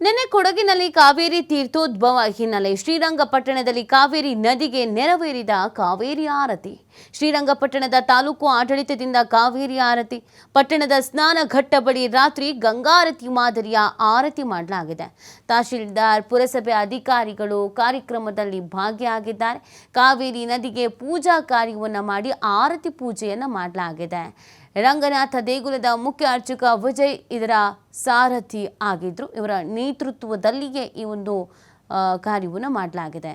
ನಿನ್ನೆ ಕೊಡಗಿನಲ್ಲಿ ಕಾವೇರಿ ತೀರ್ಥೋದ್ಭವ ಹಿನ್ನೆಲೆ ಶ್ರೀರಂಗಪಟ್ಟಣದಲ್ಲಿ ಕಾವೇರಿ ನದಿಗೆ ನೆರವೇರಿದ ಕಾವೇರಿ ಆರತಿ. ಶ್ರೀರಂಗಪಟ್ಟಣದ ತಾಲೂಕು ಆಡಳಿತದಿಂದ ಕಾವೇರಿ ಆರತಿ. ಪಟ್ಟಣದ ಸ್ನಾನ ಘಟ್ಟ ಬಳಿ ರಾತ್ರಿ ಗಂಗಾರತಿ ಮಾದರಿಯ ಆರತಿ ಮಾಡಲಾಗಿದೆ. ತಹಶೀಲ್ದಾರ್, ಪುರಸಭೆ ಅಧಿಕಾರಿಗಳು ಕಾರ್ಯಕ್ರಮದಲ್ಲಿ ಭಾಗಿಯಾಗಿದ್ದಾರೆ. ಕಾವೇರಿ ನದಿಗೆ ಪೂಜಾ ಕಾರ್ಯವನ್ನು ಮಾಡಿ ಆರತಿ ಪೂಜೆಯನ್ನು ಮಾಡಲಾಗಿದೆ. ರಂಗನಾಥ ದೇಗುಲದ ಮುಖ್ಯ ಅರ್ಚಕ ವಿಜಯ್ ಇದರ ಸಾರಥಿ ಆಗಿದ್ರು. ಇವರ ನೇತೃತ್ವದಲ್ಲಿಯೇ ಈ ಒಂದು ಕಾರ್ಯವನ್ನು ಮಾಡಲಾಗಿದೆ.